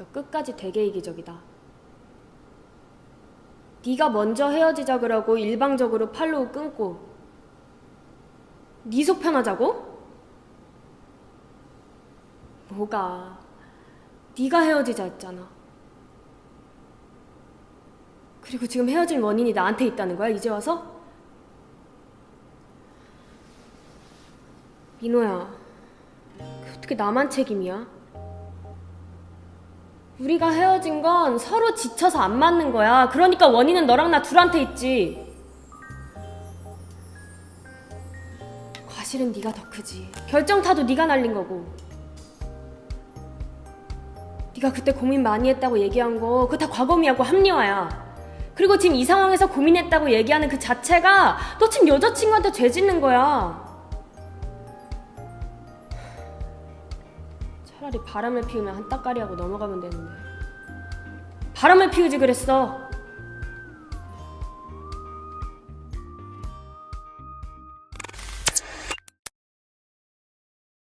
너 끝까지 되게 이기적이다. 네가 먼저 헤어지자 그러고 일방적으로 팔로우 끊고 네 속 편하자고? 뭐가 네가 헤어지자 했잖아. 그리고 지금 헤어진 원인이 나한테 있다는 거야 이제 와서? 민호야, 어떻게 나만 책임이야? 우리가 헤어진 건 서로 지쳐서 안 맞는 거야. 그러니까 원인은 너랑 나 둘한테 있지. 과실은 네가 더 크지. 결정타도 네가 날린 거고. 네가 그때 고민 많이 했다고 얘기한 거 그거 다 과거미하고 합리화야. 그리고 지금 이 상황에서 고민했다고 얘기하는 그 자체가 너 지금 여자친구한테 죄 짓는 거야. 차라리 바람을 피우면 한 따까리 하고 넘어가면 되는데. 바람을 피우지 그랬어